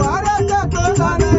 பாராட்டா குலதானே